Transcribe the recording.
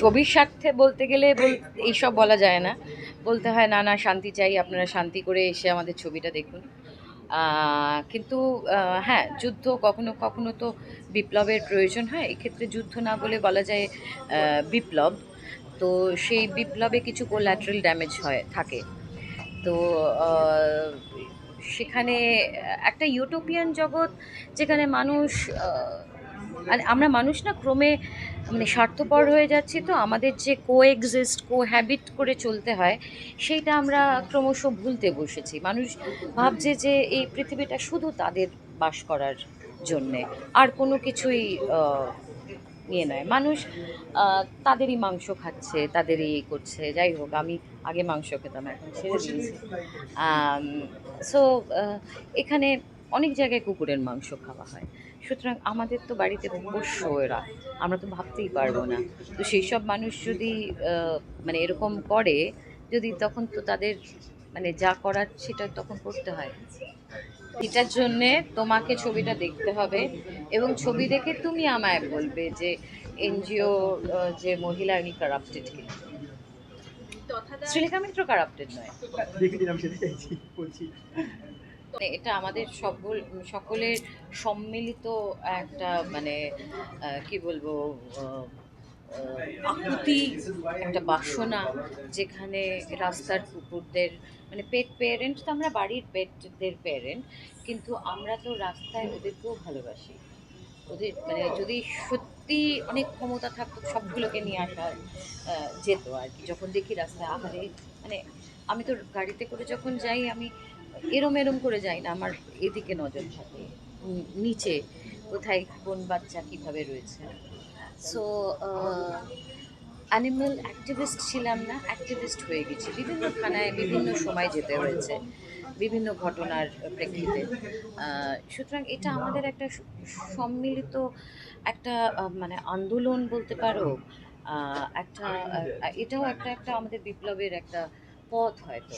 ছবির স্বার্থে বলতে গেলে এইসব বলা যায় না। বলতে হয়, না না, শান্তি চাই, আপনারা শান্তি করে এসে আমাদের ছবিটা দেখুন। কিন্তু হ্যাঁ যুদ্ধ কখনো কখনো তো বিপ্লবের প্রয়োজন হয়। এক্ষেত্রে যুদ্ধ না বলে বলা যায় বিপ্লব। তো সেই বিপ্লবে কিছু কোল্যাটারাল ড্যামেজ হয়, থাকে। তো সেখানে একটা ইউটোপিয়ান জগৎ যেখানে মানুষ আর আমরা মানুষ না ক্রমে মানে স্বার্থপর হয়ে যাচ্ছি তো আমাদের যে কো এক্সিস্ট কো হ্যাবিট করে চলতে হয়, সেইটা আমরা ক্রমশ ভুলতে বসেছি। মানুষ ভাবছে যে এই পৃথিবীটা শুধু তাদের বাস করার জন্যে, আর কোনো কিছুই ইয়ে নয়। মানুষ তাদেরই মাংস খাচ্ছে, তাদেরই ইয়ে করছে। যাই হোক, আমি আগে মাংস খেতাম, এখন ছেড়ে দিয়েছি। সো এখানে অনেক জায়গায় কুকুরের মাংস খাওয়া হয়। সুতরাং আমাদের তো বাড়িতে পোষ্য এরা আমরা তো ভাবতেই পারব না। তো সেই সব মানুষ যদি মানে এরকম করে যদি তখন তো তাদের মানে যা করার সেটা তখন করতে হয়। এটার জন্যে তোমাকে ছবিটা দেখতে হবে এবং ছবি দেখে তুমি আমায় বলবে যে এনজিও যে মহিলা উনি কারাপ্টেড কিনা শ্রীলেখা মিত্র কারাপ্টেড নয়? দেখেছিলাম সেটা বলছি। এটা আমাদের সকল সকলের সম্মিলিত একটা মানে কি বলব আকুতি, একটা বাসনা যেখানে রাস্তার কুকুরদের মানে পেট পেরেন্ট তো আমরা বাড়ির পেটদের পেরেন্ট কিন্তু আমরা তো রাস্তায় ওদেরকেও ভালোবাসি। ওদের মানে যদি সত্যি অনেক ক্ষমতা থাকতো, সবগুলোকে নিয়ে আসা যেত আর কি। যখন দেখি রাস্তায় আহারে মানে আমি তো গাড়িতে করে যখন যাই, আমি এরম এরম করে যাই না, আমার এদিকে নজর থাকে নিচে কোথায় কোন বাচ্চা কীভাবে রয়েছে। সো অ্যানিমেল অ্যাক্টিভিস্ট ছিলাম না অ্যাক্টিভিস্ট হয়ে গেছি। বিভিন্ন থানায় বিভিন্ন সময় যেতে হয়েছে। বিভিন্ন ঘটনার প্রেক্ষিতে। সুতরাং এটা আমাদের একটা সম্মিলিত একটা মানে আন্দোলন বলতে পারো একটা এটাও একটা একটা আমাদের বিপ্লবের একটা পথ হয়তো।